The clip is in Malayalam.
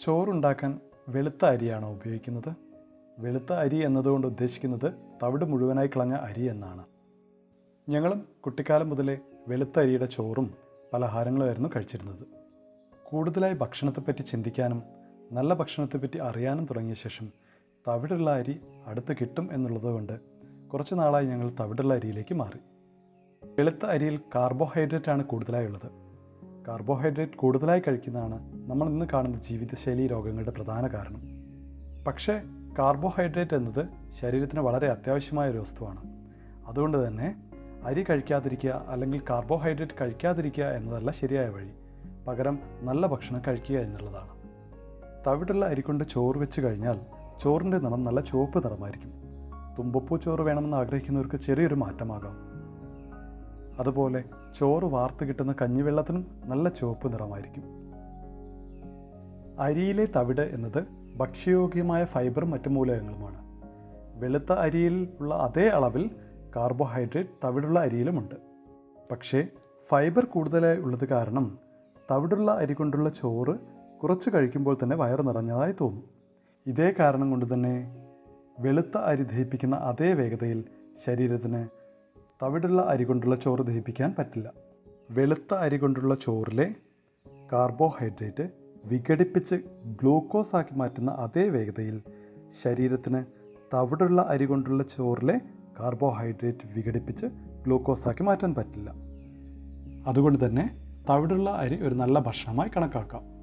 ചോറുണ്ടാക്കാൻ വെളുത്ത അരിയാണോ ഉപയോഗിക്കുന്നത്? വെളുത്ത അരി എന്നതുകൊണ്ട് ഉദ്ദേശിക്കുന്നത് തവിട് മുഴുവനായി കളഞ്ഞ അരി എന്നാണ്. ഞങ്ങളും കുട്ടിക്കാലം മുതലേ വെളുത്ത അരിയുടെ ചോറും പലഹാരങ്ങളുമായിരുന്നു കഴിച്ചിരുന്നത്. കൂടുതലായി ഭക്ഷണത്തെപ്പറ്റി ചിന്തിക്കാനും നല്ല ഭക്ഷണത്തെപ്പറ്റി അറിയാനും തുടങ്ങിയ ശേഷം തവിടുള്ള അരി അടുത്ത് കിട്ടും എന്നുള്ളതുകൊണ്ട് കുറച്ച് നാളായി ഞങ്ങൾ തവിടുള്ള അരിയിലേക്ക് മാറി. വെളുത്ത അരിയിൽ കാർബോഹൈഡ്രേറ്റ് ആണ് കൂടുതലായി ഉള്ളത് കാർബോഹൈഡ്രേറ്റ് കൂടുതലായി കഴിക്കുന്നതാണ് നമ്മൾ ഇന്ന് കാണുന്ന ജീവിതശൈലി രോഗങ്ങളുടെ പ്രധാന കാരണം. പക്ഷേ കാർബോഹൈഡ്രേറ്റ് എന്നത് ശരീരത്തിന് വളരെ അത്യാവശ്യമായ ഒരു വസ്തുവാണ്. അതുകൊണ്ട് തന്നെ അരി കഴിക്കാതിരിക്കുക അല്ലെങ്കിൽ കാർബോഹൈഡ്രേറ്റ് കഴിക്കാതിരിക്കുക എന്നതല്ല ശരിയായ വഴി. പകരം നല്ല ഭക്ഷണം കഴിക്കുക എന്നുള്ളതാണ്. തവിടുള്ള അരി കൊണ്ട് ചോറ് വെച്ച് കഴിഞ്ഞാൽ ചോറിന്റെ നിറം നല്ല ചുവപ്പ് നിറമായിരിക്കും. തുമ്പപ്പൂ ചോറ് വേണമെന്ന് ആഗ്രഹിക്കുന്നവർക്ക് ചെറിയൊരു മാറ്റമാകാം. അതുപോലെ ചോറ് വാർത്ത് കിട്ടുന്ന കഞ്ഞിവെള്ളത്തിനും നല്ല ചുവപ്പ് നിറമായിരിക്കും. അരിയിലെ തവിട് എന്നത് ഭക്ഷ്യയോഗ്യമായ ഫൈബറും മറ്റു മൂലകങ്ങളുമാണ്. വെളുത്ത അരിയിൽ ഉള്ള അതേ അളവിൽ കാർബോഹൈഡ്രേറ്റ് തവിടുള്ള അരിയിലുമുണ്ട്. പക്ഷേ ഫൈബർ കൂടുതലായി ഉള്ളത് കാരണം തവിടുള്ള അരി കൊണ്ടുള്ള ചോറ് കുറച്ച് കഴിക്കുമ്പോൾ തന്നെ വയറ് നിറഞ്ഞതായി തോന്നും. ഇതേ കാരണം കൊണ്ട് തന്നെ വെളുത്ത അരി ദഹിപ്പിക്കുന്ന അതേ വേഗതയിൽ ശരീരത്തിന് തവിടുള്ള അരി കൊണ്ടുള്ള ചോറ് ദഹിപ്പിക്കാൻ പറ്റില്ല. വെളുത്ത അരി കൊണ്ടുള്ള ചോറിലെ കാർബോഹൈഡ്രേറ്റ് വിഘടിപ്പിച്ച് ഗ്ലൂക്കോസ് ആക്കി മാറ്റുന്ന അതേ വേഗതയിൽ ശരീരത്തിന് തവിടുള്ള അരി കൊണ്ടുള്ള ചോറിലെ കാർബോഹൈഡ്രേറ്റ് വിഘടിപ്പിച്ച് ഗ്ലൂക്കോസ് ആക്കി മാറ്റാൻ പറ്റില്ല. അതുകൊണ്ട് തന്നെ തവിടുള്ള അരി ഒരു നല്ല ഭക്ഷണമായി കണക്കാക്കാം.